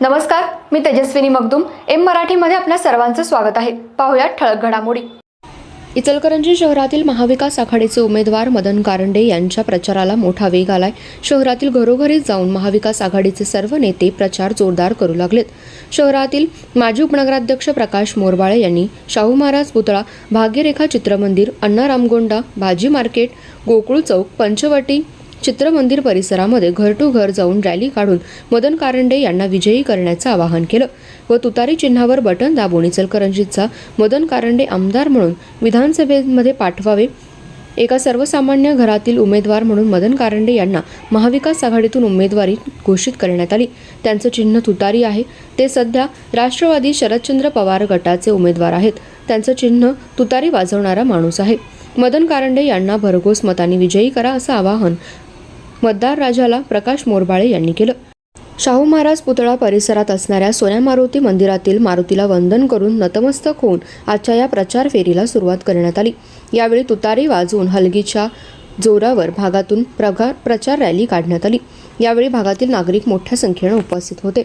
नमस्कार मी तेजस्विनी मगदुम. एम मराठीमध्ये आपल्या सर्वांचं स्वागत आहे. पाहुयात ठळक घडामोडी. इचलकरंजी शहरातील महाविकास आघाडीचे उमेदवार मदन कारंडे यांच्या प्रचाराला मोठा वेग आलाय. शहरातील घरोघरी जाऊन महाविकास आघाडीचे सर्व नेते प्रचार जोरदार करू लागलेत. शहरातील माजी उपनगराध्यक्ष प्रकाश मोरबाळे यांनी शाहू महाराज पुतळा भाग्यरेखा चित्रमंदिर अण्णा रामगोंडा भाजी मार्केट गोकुळ चौक पंचवटी चित्रमंदिर परिसरामध्ये घर टू घर जाऊन रॅली काढून मदन कारंडे यांना विजयी करण्याचं आवाहन केलं. व तुतारी चिन्हावर बटन दाबून इचलकरंजीतचा मदन कारंडे आमदार म्हणून विधानसभेमध्ये पाठवावे. एका सर्वसामान्य घरातील उमेदवार म्हणून मदन कारंडे यांना महाविकास आघाडीतून उमेदवारी घोषित करण्यात आली. त्यांचं चिन्ह तुतारी आहे. ते सध्या राष्ट्रवादी शरदचंद्र पवार गटाचे उमेदवार आहेत. त्यांचं चिन्ह तुतारी वाजवणारा माणूस आहे. मदन कारंडे यांना भरघोस मताने विजयी करा असं आवाहन मतदार राजाला प्रकाश मोरबाळे यांनी केलं. शाहू महाराज पुतळा परिसरात असणाऱ्या सोन्या मारुती मंदिरातील मारुतीला वंदन करून नतमस्तक होऊन आजच्या या प्रचार फेरीला सुरुवात करण्यात आली. यावेळी तुतारी वाजवून हलगीच्या जोरावर भागातून प्रगा प्रचार रॅली काढण्यात आली. यावेळी भागातील नागरिक मोठ्या संख्येनं उपस्थित होते.